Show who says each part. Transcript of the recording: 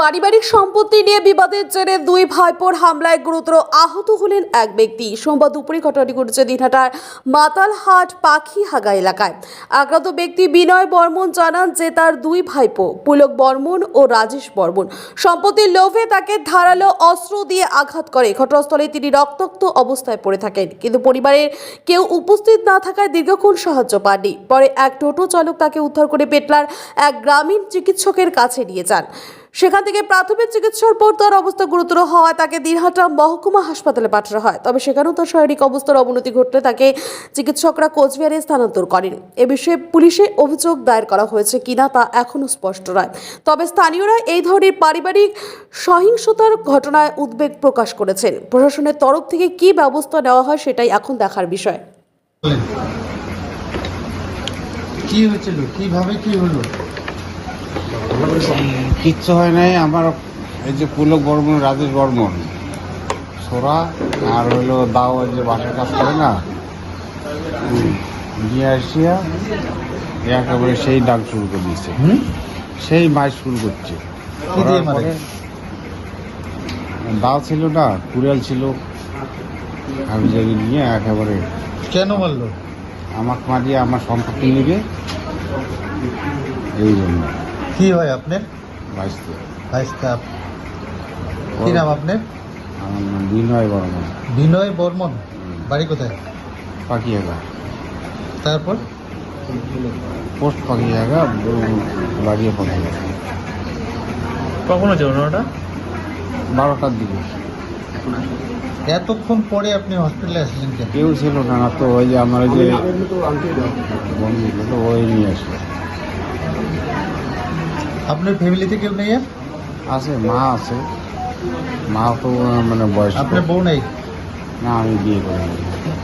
Speaker 1: পারিবারিক সম্পত্তি নিয়ে বিবাদের জেরে দুই ভাইপোর হামলায় গুরুতর আহত হলেন এক ব্যক্তি। সোমবার দুপুরে ঘটনাটি ঘটেছে দিনহাটার মাতালহাট পাখিহাগা এলাকায়। আক্রান্ত ব্যক্তি বিনয় বর্মন জানান যে তার দুই ভাইপো, পুলক বর্মন ও রাজেশ বর্মন, সম্পত্তির লোভে তাকে ধারালো অস্ত্র দিয়ে আঘাত করে। ঘটনাস্থলে তিনি রক্তাক্ত অবস্থায় পড়ে থাকেন। কিন্তু পরিবারের কেউ উপস্থিত না থাকায় দীর্ঘক্ষণ সাহায্য পাননি। পরে এক টোটো চালক তাকে উদ্ধার করে পেটলার এক গ্রামীণ চিকিৎসকের কাছে নিয়ে যান। সেখান থেকে প্রাথমিক চিকিৎসার পর তার অবস্থা গুরুতর হওয়ায় তাকে দিনহাটা মহকুমা হাসপাতালে পাঠানো হয়। তবে সেখানেও তার শারীরিক অবস্থার অবনতি ঘটলে তাকে চিকিৎসকরা কোচবিহারে স্থানান্তর করেন। এ বিষয়ে পুলিশে অভিযোগ দায়ের করা হয়েছে কিনা তা এখনও স্পষ্ট নয়। তবে স্থানীয়রা এই ধরনের পারিবারিক সহিংসতার ঘটনায় উদ্বেগ প্রকাশ করেছেন। প্রশাসনের তরফ থেকে কী ব্যবস্থা নেওয়া হয় সেটাই এখন দেখার বিষয়।
Speaker 2: কি হয়েছিল? কীভাবে কি হলো?
Speaker 3: কিচ্ছু হয় নাই আমার এই যে পুলক বর্মন রাজেশ বর্মন। সোরা আর হইল দাও যে বাসার কাজ করে না নিয়ে আসিয়া একেবারে সেই ডাক শুরু করে দিয়েছে। সেই মাছ শুরু করছে।
Speaker 2: দিয়ে
Speaker 3: দাও ছিল না কুড়াল ছিল। আমি জানি নিয়ে একেবারে
Speaker 2: কেন মারলো?
Speaker 3: আমাকে মারিয়ে আমার সম্পত্তি নেবে এই জন্য।
Speaker 2: কি হয় আপনার?
Speaker 3: বাঁচতে
Speaker 2: ভাইস্তা কি নাম আপনার?
Speaker 3: আমার নাম বিনয় বর্মন।
Speaker 2: বিনয় বর্মন। বাড়ি কোথায়?
Speaker 3: পাখি জায়গা
Speaker 2: তারপর?
Speaker 3: পোস্ট পাখি জায়গা বাড়িয়ে পাখি জায়গা
Speaker 4: কখন হচ্ছে ঘটনাটা?
Speaker 3: বারোটার দিকে।
Speaker 2: এতক্ষণ পরে আপনি হসপিটালে আসলেন কেন?
Speaker 3: কেউ ছিল না না তো ওই যে আমার ওই যে বন্ধু তো ওই নিয়ে আসলো।
Speaker 2: আপনার ফ্যামিলিতে কেউ নেই আর?
Speaker 3: আছে মা আছে মা তো মানে বয়স
Speaker 2: আপনার বউ নেই
Speaker 3: না আমি বিয়ে করি